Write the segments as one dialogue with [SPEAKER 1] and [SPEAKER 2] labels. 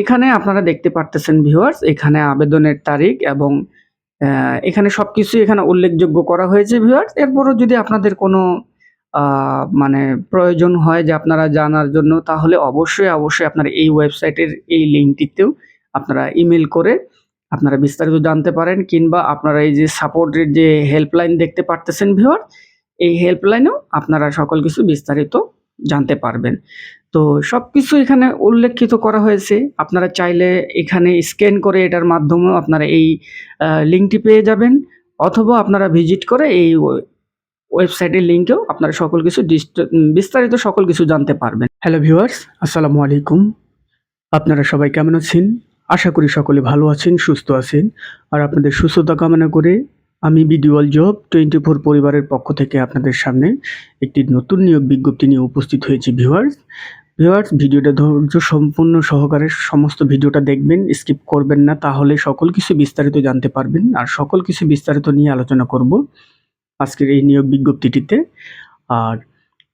[SPEAKER 1] এখানে আপনারা দেখতে পারতেছেন ভিউয়ার্স এখানে আবেদনের তারিখ এবং এখানে সব কিছু এখানে উল্লেখযোগ্য করা হয়েছে ভিউয়ার্স এরপরও যদি আপনাদের কোনো মানে প্রয়োজন হয় যে আপনারা জানার জন্য তাহলে অবশ্যই অবশ্যই আপনারা এই ওয়েবসাইটের এই লিঙ্কটিতেও আপনারা ইমেল করে আপনারা বিস্তারিত জানতে পারেন কিংবা আপনারা এই যে সাপোর্টের যে হেল্পলাইন দেখতে পারতেছেন ভিওর এই হেল্পলাইনেও আপনারা সকল কিছু বিস্তারিত জানতে পারবেন তো সব কিছু এখানে উল্লেখিত করা হয়েছে আপনারা চাইলে এখানে স্ক্যান করে এটার মাধ্যমেও আপনারা এই লিঙ্কটি পেয়ে যাবেন অথবা আপনারা ভিজিট করে এই ওয়েবসাইটের লিঙ্কেও আপনারা সকল কিছু বিস্তারিত সকল কিছু জানতে পারবেন
[SPEAKER 2] হ্যালো ভিউয়ার্স আসসালামু আলাইকুম আপনারা সবাই কেমন আছেন আশা করি সকলে ভালো আছেন সুস্থ আছেন আর আপনাদের সুস্থতা কামনা করে আমি বিডিওয়াল জব টোয়েন্টি ফোর পরিবারের পক্ষ থেকে আপনাদের সামনে একটি নতুন নিয়োগ বিজ্ঞপ্তি নিয়ে উপস্থিত হয়েছি ভিউয়ার্স ভিউয়ার্স ভিডিওটা ধৈর্য সম্পূর্ণ সহকারে সমস্ত ভিডিওটা দেখবেন স্কিপ করবেন না তাহলে সকল কিছু বিস্তারিত জানতে পারবেন আর সকল কিছু বিস্তারিত নিয়ে আলোচনা করব আজকের এই নিয়োগ বিজ্ঞপ্তিটিতে আর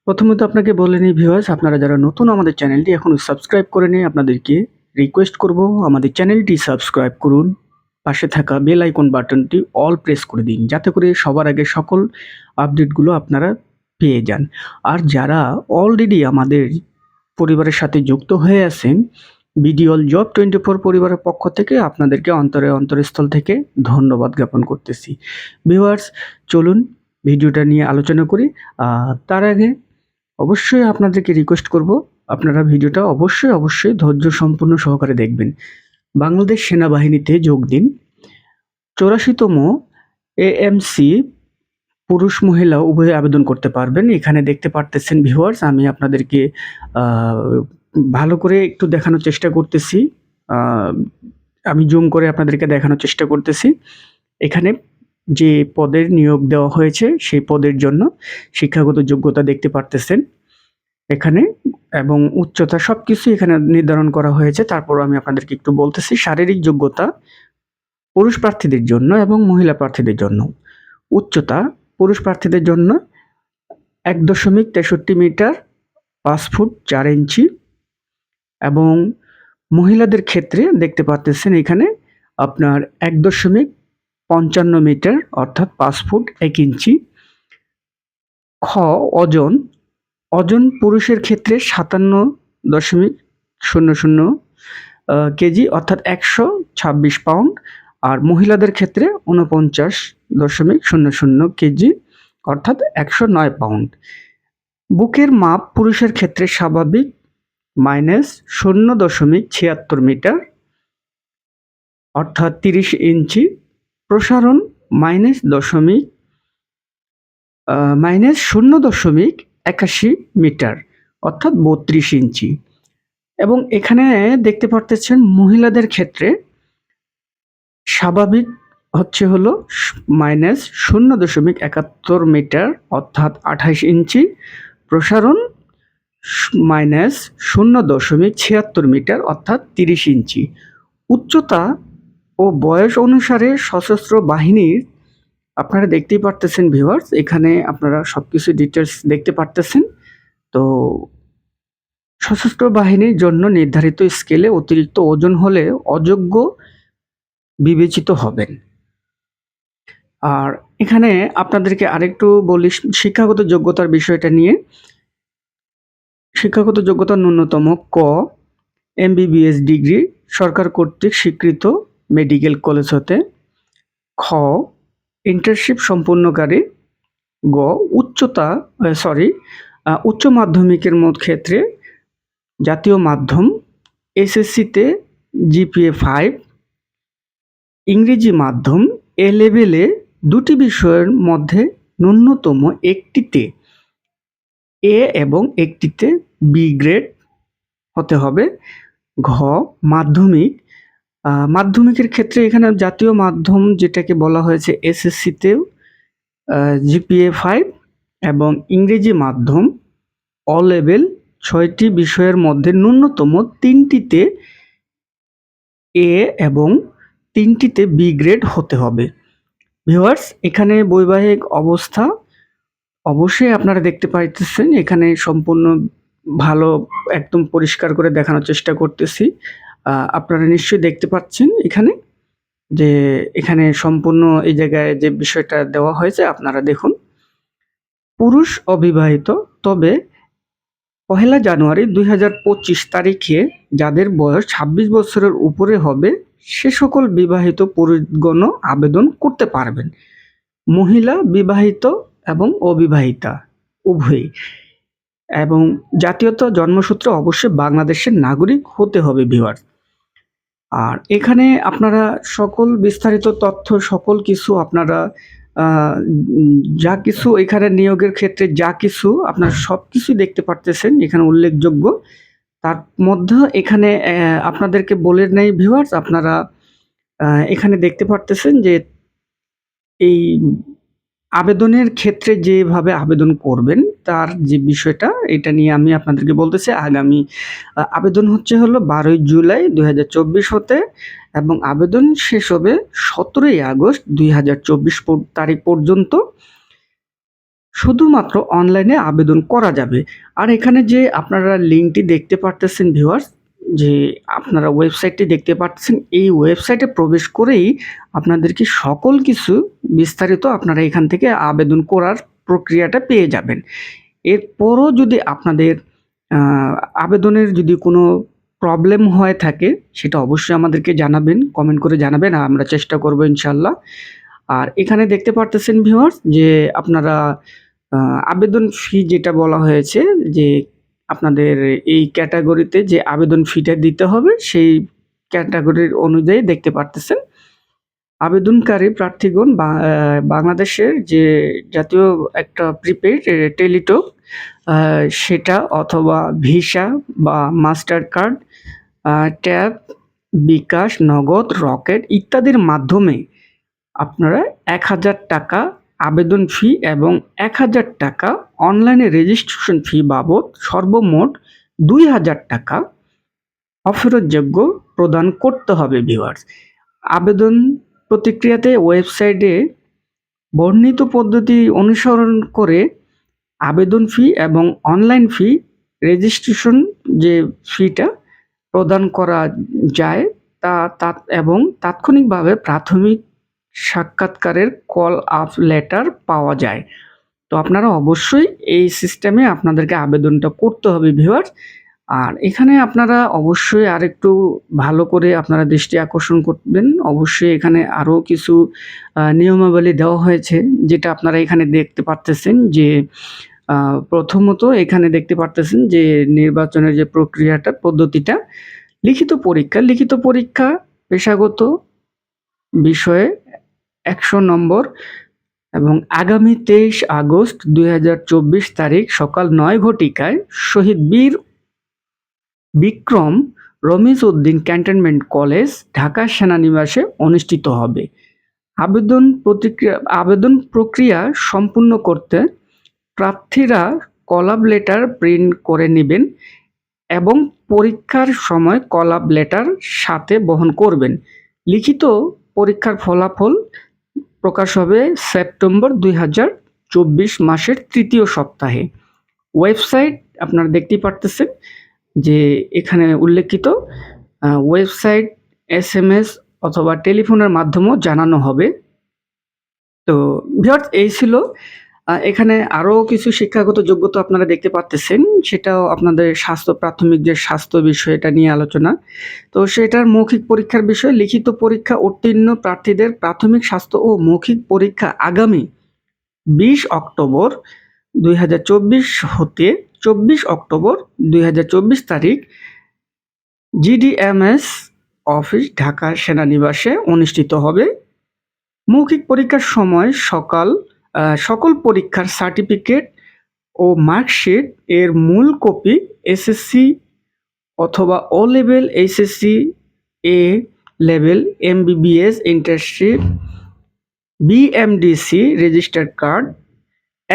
[SPEAKER 2] প্রথমত আপনাকে বলে নিই ভিউয়ার্স আপনারা যারা নতুন আমাদের চ্যানেলটি এখনও সাবস্ক্রাইব করে নেই আপনাদেরকে রিকোয়েস্ট করব আমাদের চ্যানেলটি সাবস্ক্রাইব করুন পাশে থাকা বেল আইকন বাটনটি অল প্রেস করে দিন যাতে করে সবার আগে সকল আপডেটগুলো আপনারা পেয়ে যান আর যারা অলরেডি আমাদের পরিবারের সাথে যুক্ত হয়ে আছেন বিডিওল জব টোয়েন্টি ফোর পরিবারের পক্ষ থেকে আপনাদেরকে অন্তরে অন্তরস্থল থেকে ধন্যবাদ জ্ঞাপন করতেছি ভিউয়ার্স চলুন ভিডিওটা নিয়ে আলোচনা করি তার আগে অবশ্যই আপনাদেরকে রিকোয়েস্ট করব আপনারা ভিডিওটা অবশ্যই অবশ্যই ধৈর্য সম্পূর্ণ সহকারে দেখবেন বাংলাদেশ সেনাবাহিনীতে যোগ দিন চৌরাশিতম এএমসি পুরুষ মহিলা উভয়ে আবেদন করতে পারবেন এখানে দেখতে পারতেছেন ভিউয়ার্স আমি আপনাদেরকে ভালো করে একটু দেখানোর চেষ্টা করতেছি আমি জুম করে আপনাদেরকে দেখানোর চেষ্টা করতেছি এখানে যে পদের নিয়োগ দেওয়া হয়েছে সেই পদের জন্য শিক্ষাগত যোগ্যতা দেখতে পারতেছেন এখানে এবং উচ্চতা সব কিছুই এখানে নির্ধারণ করা হয়েছে তারপরও আমি আপনাদেরকে একটু বলতেছি শারীরিক যোগ্যতা পুরুষ প্রার্থীদের জন্য এবং মহিলা প্রার্থীদের জন্য উচ্চতা পুরুষ প্রার্থীদের জন্য এক দশমিক তেষট্টি মিটার পাঁচ ফুট চার ইঞ্চি এবং মহিলাদের ক্ষেত্রে দেখতে পাচ্ছেন এখানে আপনার এক দশমিক পঞ্চান্ন মিটার অর্থাৎ পাঁচ ফুট এক ইঞ্চি খ ওজন অজন পুরুষের ক্ষেত্রে সাতান্ন দশমিক শূন্য শূন্য কেজি অর্থাৎ একশো ছাব্বিশ পাউন্ড আর মহিলাদের ক্ষেত্রে উনপঞ্চাশ দশমিক শূন্য শূন্য কেজি অর্থাৎ একশো নয় পাউন্ড বুকের মাপ পুরুষের ক্ষেত্রে স্বাভাবিক মাইনাস শূন্য দশমিক ছিয়াত্তর মিটার অর্থাৎ তিরিশ ইঞ্চি প্রসারণ মাইনাস দশমিক মাইনাস শূন্য দশমিক একাশি মিটার অর্থাৎ বত্রিশ ইঞ্চি এবং এখানে দেখতে পারতেছেন মহিলাদের ক্ষেত্রে স্বাভাবিক হচ্ছে হলো মাইনাস শূন্য দশমিক একাত্তর মিটার অর্থাৎ আঠাইশ ইঞ্চি প্রসারণ মাইনাস শূন্য দশমিক ছিয়াত্তর মিটার অর্থাৎ তিরিশ ইঞ্চি উচ্চতা ও বয়স অনুসারে সশস্ত্র বাহিনীর আপনারা দেখতেই পারতেছেন ভিউয়ার্স এখানে আপনারা সব কিছু ডিটেলস দেখতে পারতেছেন তো সশস্ত্র বাহিনীর জন্য নির্ধারিত স্কেলে অতিরিক্ত ওজন হলে অযোগ্য বিবেচিত হবেন আর এখানে আপনাদেরকে আরেকটু বলি শিক্ষাগত যোগ্যতার বিষয়টা নিয়ে শিক্ষাগত যোগ্যতা ন্যূনতম ক এমবিবিএস ডিগ্রি সরকার কর্তৃক স্বীকৃত মেডিকেল কলেজ হতে খ ইন্টার্নশিপ সম্পূর্ণকারী গ উচ্চতা সরি উচ্চ মাধ্যমিকের মত ক্ষেত্রে জাতীয় মাধ্যম এসএসসিতে জিপিএ ফাইভ ইংরেজি মাধ্যম এ লেভেলে দুটি বিষয়ের মধ্যে ন্যূনতম একটিতে এ এবং একটিতে বি গ্রেড হতে হবে ঘ মাধ্যমিক মাধ্যমিকের ক্ষেত্রে এখানে জাতীয় মাধ্যম যেটাকে বলা হয়েছে এসএসসিতেও জিপিএ ফাইভ এবং ইংরেজি মাধ্যম অ লেভেল ছয়টি বিষয়ের মধ্যে ন্যূনতম তিনটিতে এ এবং তিনটিতে বি গ্রেড হতে হবে ভিউয়ার্স এখানে বৈবাহিক অবস্থা অবশ্যই আপনারা দেখতে পাইতেছেন এখানে সম্পূর্ণ ভালো একদম পরিষ্কার করে দেখানোর চেষ্টা করতেছি আপনারা নিশ্চয়ই দেখতে পাচ্ছেন এখানে যে এখানে সম্পূর্ণ এই জায়গায় যে বিষয়টা দেওয়া হয়েছে আপনারা দেখুন পুরুষ অবিবাহিত তবে পহেলা জানুয়ারি দুই তারিখে যাদের বয়স ২৬ বছরের উপরে হবে সে সকল বিবাহিত পুরুষগণ আবেদন করতে পারবেন মহিলা বিবাহিত এবং অবিবাহিতা উভয়ই এবং জাতীয়তা জন্মসূত্রে অবশ্যই বাংলাদেশের নাগরিক হতে হবে ভিওয়ার্স আর এখানে আপনারা সকল বিস্তারিত তথ্য সকল কিছু আপনারা যা কিছু এখানে নিয়োগের ক্ষেত্রে যা কিছু আপনারা সব কিছুই দেখতে পারতেছেন এখানে উল্লেখযোগ্য তার মধ্যে এখানে আপনাদেরকে বলে নেই ভিউয়ার্স আপনারা এখানে দেখতে পারতেছেন যে এই আবেদনের ক্ষেত্রে যেভাবে আবেদন করবেন তার যে বিষয়টা এটা নিয়ে আমি আপনাদেরকে বলতেছি আগামী আবেদন হচ্ছে হলো বারোই জুলাই দুই হতে এবং আবেদন শেষ হবে সতেরোই আগস্ট দুই তারিখ পর্যন্ত শুধুমাত্র অনলাইনে আবেদন করা যাবে আর এখানে যে আপনারা লিঙ্কটি দেখতে পারতেছেন ভিউয়ার্স যে আপনারা ওয়েবসাইটটি দেখতে পাচ্ছেন এই ওয়েবসাইটে প্রবেশ করেই আপনাদেরকে সকল কিছু বিস্তারিত আপনারা এখান থেকে আবেদন করার প্রক্রিয়াটা পেয়ে যাবেন এরপরও যদি আপনাদের আবেদনের যদি কোনো প্রবলেম হয়ে থাকে সেটা অবশ্যই আমাদেরকে জানাবেন কমেন্ট করে জানাবেন আর আমরা চেষ্টা করবো ইনশাল্লাহ আর এখানে দেখতে পারতেছেন ভিওয়ার্স যে আপনারা আবেদন ফি যেটা বলা হয়েছে যে আপনাদের এই ক্যাটাগরিতে যে আবেদন ফিটা দিতে হবে সেই ক্যাটাগরির অনুযায়ী দেখতে পারতেছেন আবেদনকারী প্রার্থীগণ বাংলাদেশের যে জাতীয় একটা প্রিপেড টেলিটক সেটা অথবা ভিসা বা মাস্টার কার্ড ট্যাব বিকাশ নগদ রকেট ইত্যাদির মাধ্যমে আপনারা এক হাজার টাকা আবেদন ফি এবং এক হাজার টাকা অনলাইনে রেজিস্ট্রেশন ফি বাবদ সর্বমোট দুই হাজার টাকা অফেরতযোগ্য প্রদান করতে হবে ভিওয়ার্স আবেদন প্রতিক্রিয়াতে ওয়েবসাইটে বর্ণিত পদ্ধতি অনুসরণ করে আবেদন ফি এবং অনলাইন ফি রেজিস্ট্রেশন যে ফিটা প্রদান করা যায় তা এবং তাৎক্ষণিকভাবে প্রাথমিক সাক্ষাৎকারের কল আপ লেটার পাওয়া যায় তো আপনারা অবশ্যই এই সিস্টেমে আপনাদেরকে আবেদনটা করতে হবে ভিউয়ার্স আর এখানে আপনারা অবশ্যই আর একটু ভালো করে আপনারা দৃষ্টি আকর্ষণ করবেন অবশ্যই এখানে আরও কিছু নিয়মাবলী দেওয়া হয়েছে যেটা আপনারা এখানে দেখতে পারতেছেন যে প্রথমত এখানে দেখতে পারতেছেন যে নির্বাচনের যে প্রক্রিয়াটা পদ্ধতিটা লিখিত পরীক্ষা লিখিত পরীক্ষা পেশাগত বিষয়ে একশো নম্বর এবং আগামী তেইশ আগস্ট দুই হাজার তারিখ সকাল নয় ঘটিকায় শহীদ বীর বিক্রম রমিজ উদ্দিন ক্যান্টনমেন্ট কলেজ ঢাকা সেনানিবাসে অনুষ্ঠিত হবে আবেদন প্রতিক্রিয়া আবেদন প্রক্রিয়া সম্পূর্ণ করতে প্রার্থীরা কলাব লেটার প্রিন্ট করে নেবেন এবং পরীক্ষার সময় কলাব লেটার সাথে বহন করবেন লিখিত পরীক্ষার ফলাফল প্রকাশ হবে সেপ্টেম্বর দুই হাজার চব্বিশ মাসের তৃতীয় সপ্তাহে ওয়েবসাইট আপনারা দেখতেই পারতেছেন যে এখানে উল্লেখিত ওয়েবসাইট এস এম এস অথবা টেলিফোনের মাধ্যমেও জানানো হবে তো ভিওর এই ছিল এখানে আরও কিছু শিক্ষাগত যোগ্যতা আপনারা দেখতে পাচ্ছেন সেটাও আপনাদের স্বাস্থ্য প্রাথমিক যে স্বাস্থ্য বিষয় এটা নিয়ে আলোচনা তো সেটার মৌখিক পরীক্ষার বিষয়ে লিখিত পরীক্ষা উত্তীর্ণ প্রার্থীদের প্রাথমিক স্বাস্থ্য ও মৌখিক পরীক্ষা আগামী বিশ অক্টোবর দুই হতে চব্বিশ অক্টোবর দুই তারিখ জিডিএমএস অফিস ঢাকা সেনানিবাসে অনুষ্ঠিত হবে মৌখিক পরীক্ষার সময় সকাল সকল পরীক্ষার সার্টিফিকেট ও মার্কশিট এর মূল কপি এসএসসি অথবা O level SSC A level MBBS internship BMDC registered card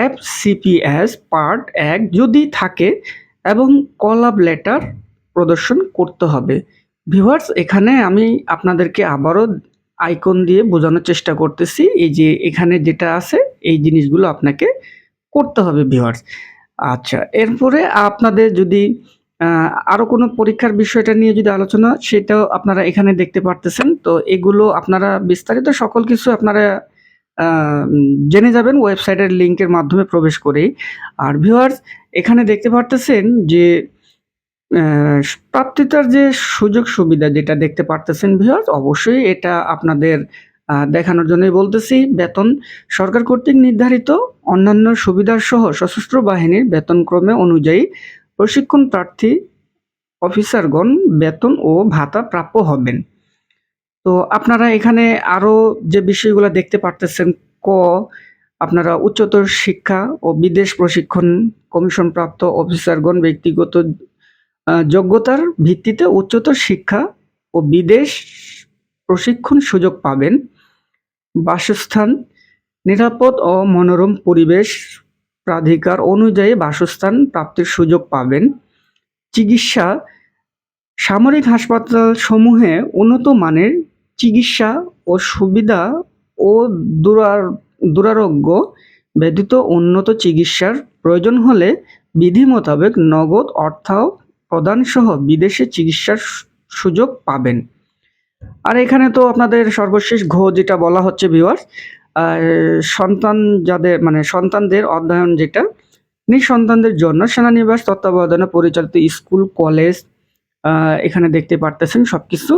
[SPEAKER 2] FCPS part এক যদি থাকে এবং কল আপ লেটার প্রদর্শন করতে হবে ভিউয়ার্স এখানে আমি আপনাদেরকে আবারও আইকন দিয়ে বোঝানোর চেষ্টা করতেছি এই যে এখানে যেটা আছে এই জিনিসগুলো আপনাকে করতে হবে ভিওয়ার্স আচ্ছা এরপরে আপনাদের যদি আরও কোনো পরীক্ষার বিষয়টা নিয়ে যদি আলোচনা সেটাও আপনারা এখানে দেখতে পারতেছেন তো এগুলো আপনারা বিস্তারিত সকল কিছু আপনারা জেনে যাবেন ওয়েবসাইটের লিঙ্কের মাধ্যমে প্রবেশ করেই আর ভিওয়ার্স এখানে দেখতে পারতেছেন যে প্রাপ্তিতার যে সুযোগ সুবিধা যেটা দেখতে পারতেছেন ভিউয়ার্স অবশ্যই এটা আপনাদের দেখানোর জন্যই বলতেছি বেতন সরকার কর্তৃক নির্ধারিত অন্যান্য সহ সশস্ত্র বাহিনীর বেতনক্রমে অনুযায়ী প্রশিক্ষণ প্রার্থী অফিসারগণ বেতন ও ভাতা প্রাপ্য হবেন তো আপনারা এখানে আরও যে বিষয়গুলো দেখতে পারতেছেন ক আপনারা উচ্চতর শিক্ষা ও বিদেশ প্রশিক্ষণ কমিশন প্রাপ্ত অফিসারগণ ব্যক্তিগত যোগ্যতার ভিত্তিতে উচ্চতর শিক্ষা ও বিদেশ প্রশিক্ষণ সুযোগ পাবেন বাসস্থান নিরাপদ ও মনোরম পরিবেশ প্রাধিকার অনুযায়ী বাসস্থান প্রাপ্তির সুযোগ পাবেন চিকিৎসা সামরিক হাসপাতালসমূহে উন্নত মানের চিকিৎসা ও সুবিধা ও দুরার দুরারোগ্য ব্যতীত উন্নত চিকিৎসার প্রয়োজন হলে বিধি মোতাবেক নগদ অর্থ প্রদানসহ বিদেশে চিকিৎসার সুযোগ পাবেন আর এখানে তো আপনাদের সর্বশেষ ঘো যেটা বলা হচ্ছে আর সন্তান যাদের মানে সন্তানদের অধ্যয়ন যেটা নিঃসন্তানদের জন্য সেনানিবাস তত্ত্বাবধানে পরিচালিত স্কুল কলেজ এখানে দেখতে পারতেছেন সব কিছু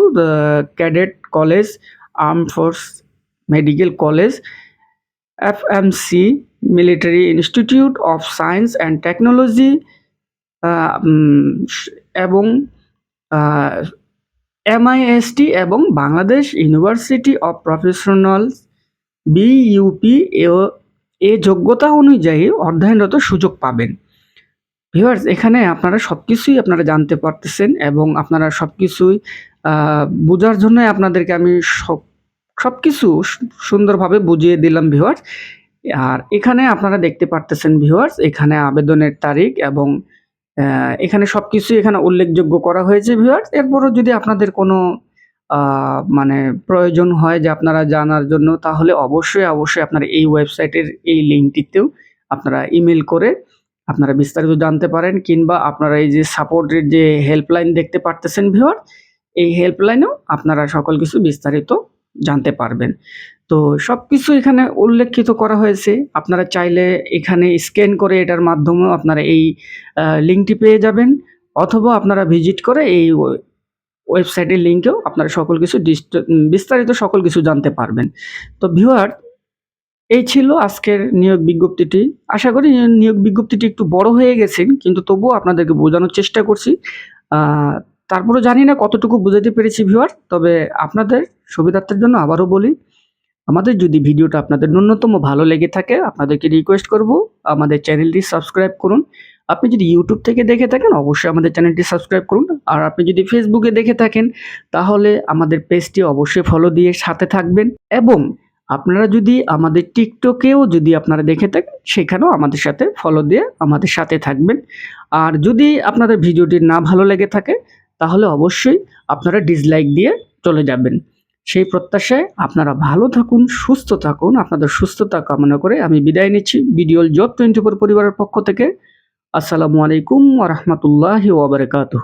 [SPEAKER 2] cadet college arm force medical college F M C military institute of science and technology এবং এমআইএসটি এবং Bangladesh university of professionals BUP এ যোগ্যতা অনুযায়ী অধ্যয়নরত সুযোগ পাবেন ভিওয়ার্স এখানে আপনারা সব কিছুই আপনারা জানতে পারতেছেন এবং আপনারা সব কিছুই বোঝার জন্য আপনাদেরকে আমি সব সব কিছু সুন্দরভাবে বুঝিয়ে দিলাম ভিওয়ার্স আর এখানে আপনারা দেখতে পারতেছেন ভিওয়ার্স এখানে আবেদনের তারিখ এবং এখানে সব কিছুই এখানে উল্লেখযোগ্য করা হয়েছে ভিউয়ার্স এরপরও যদি আপনাদের কোনো মানে প্রয়োজন হয় যে আপনারা জানার জন্য তাহলে অবশ্যই অবশ্যই আপনারা এই ওয়েবসাইটের এই লিঙ্কটিতেও আপনারা ইমেল করে আপনারা বিস্তারিত জানতে পারেন কিংবা আপনারা এই যে সাপোর্টের যে হেল্পলাইন দেখতে পারতেছেন ভিউয়ার এই হেল্পলাইনেও আপনারা সকল কিছু বিস্তারিত জানতে পারবেন তো সব কিছু এখানে উল্লেখিত করা হয়েছে আপনারা চাইলে এখানে স্ক্যান করে এটার মাধ্যমেও আপনারা এই লিঙ্কটি পেয়ে যাবেন অথবা আপনারা ভিজিট করে এই ওয়েবসাইটের লিঙ্কেও আপনারা সকল কিছু বিস্তারিত সকল কিছু জানতে পারবেন তো ভিউয়ার এই ছিল আজকের নিয়োগ বিজ্ঞপ্তিটি আশা করি নিয়োগ বিজ্ঞপ্তিটি একটু বড় হয়ে গেছে কিন্তু তবুও আপনাদেরকে বোঝানোর চেষ্টা করছি তারপরে জানি না কতটুকু বুঝাতে পেরেছি ভিউয়ার তবে আপনাদের সুবিধার্থের জন্য আবারও বলি আমাদের যদি ভিডিওটা আপনাদের ন্যূনতম ভালো লেগে থাকে আপনাদেরকে রিকোয়েস্ট করব আমাদের চ্যানেলটি সাবস্ক্রাইব করুন আপনি যদি ইউটিউব থেকে দেখে থাকেন অবশ্যই আমাদের চ্যানেলটি সাবস্ক্রাইব করুন আর আপনি যদি ফেসবুকে দেখে থাকেন তাহলে আমাদের পেজটি অবশ্যই ফলো দিয়ে সাথে থাকবেন এবং আপনারা যদি আমাদের টিকটকেও যদি আপনারা দেখে থাকেন সেখানেও আমাদের সাথে ফলো দিয়ে আমাদের সাথে থাকবেন আর যদি আপনাদের ভিডিওটি না ভালো লেগে থাকে তাহলে অবশ্যই আপনারা ডিসলাইক দিয়ে চলে যাবেন সেই প্রত্যাশায় আপনারা ভালো থাকুন সুস্থ থাকুন আপনাদের সুস্থতা কামনা করে আমি বিদায় নিচ্ছি বিডিওল জব টোয়েন্টি ফোর পরিবারের পক্ষ থেকে আসসালামু আলাইকুম ওরহমতুল্লাহি ওবরাকাতহ